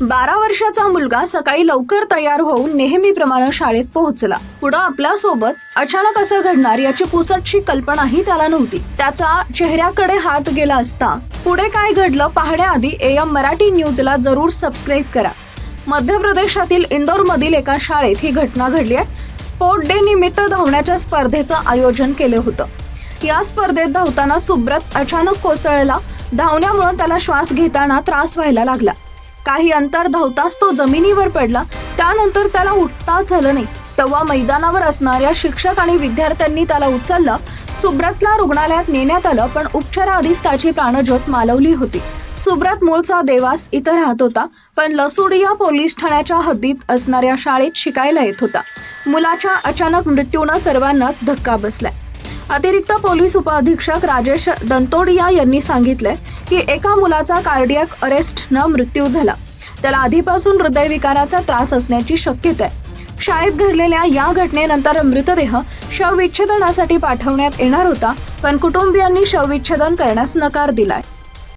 बारा वर्षाचा मुलगा सकाळी लवकर तयार होऊन नेहमीप्रमाणे शाळेत पोहोचला. पुढं आपल्यासोबत अचानक असं घडणार याची पुसटशी कल्पनाही त्याला नव्हती. त्याचा चेहऱ्याकडे हात गेला असता पुढे काय घडलं पाहण्याआधी एम मराठी न्यूजला जरूर सबस्क्राईब करा. मध्य प्रदेशातील इंदोर मधील एका शाळेत ही घटना घडली आहे. स्पोर्ट डे निमित्त धावण्याच्या स्पर्धेचं आयोजन केलं होतं. या स्पर्धेत धावताना सुब्रत अचानक कोसळला. धावण्यामुळे त्याला श्वास घेताना त्रास व्हायला लागला. काही अंतर धावताच तो जमिनीवर पडला. त्यानंतर त्याला उठताच झालं नाही. तेव्हा मैदानावर असणाऱ्या शिक्षक आणि विद्यार्थ्यांनी त्याला उचललं. सुब्रतला रुग्णालयात नेण्यात आलं पण उपचाराआधीच त्याची प्राणज्योत मालवली होती. सुब्रत मूळचा देवास इथं राहत होता पण लसुडिया पोलीस ठाण्याच्या हद्दीत असणाऱ्या शाळेत शिकायला येत होता. मुलाच्या अचानक मृत्यूनं सर्वांनाच धक्का बसलाय. अतिरिक्त पोलीस उपअधीक्षक राजेश दंतोडिया यांनी सांगितलंय की एका मुलाचा कार्डियक अरेस्टनं मृत्यू झाला. त्याला आधीपासून हृदयविकाराचा त्रास असण्याची शक्यता आहे शाळेत घडलेल्या या घटनेनंतर मृतदेह शवविच्छेदनासाठी पाठवण्यात येणार होता पण कुटुंबियांनी शवविच्छेदन करण्यास नकार दिलाय.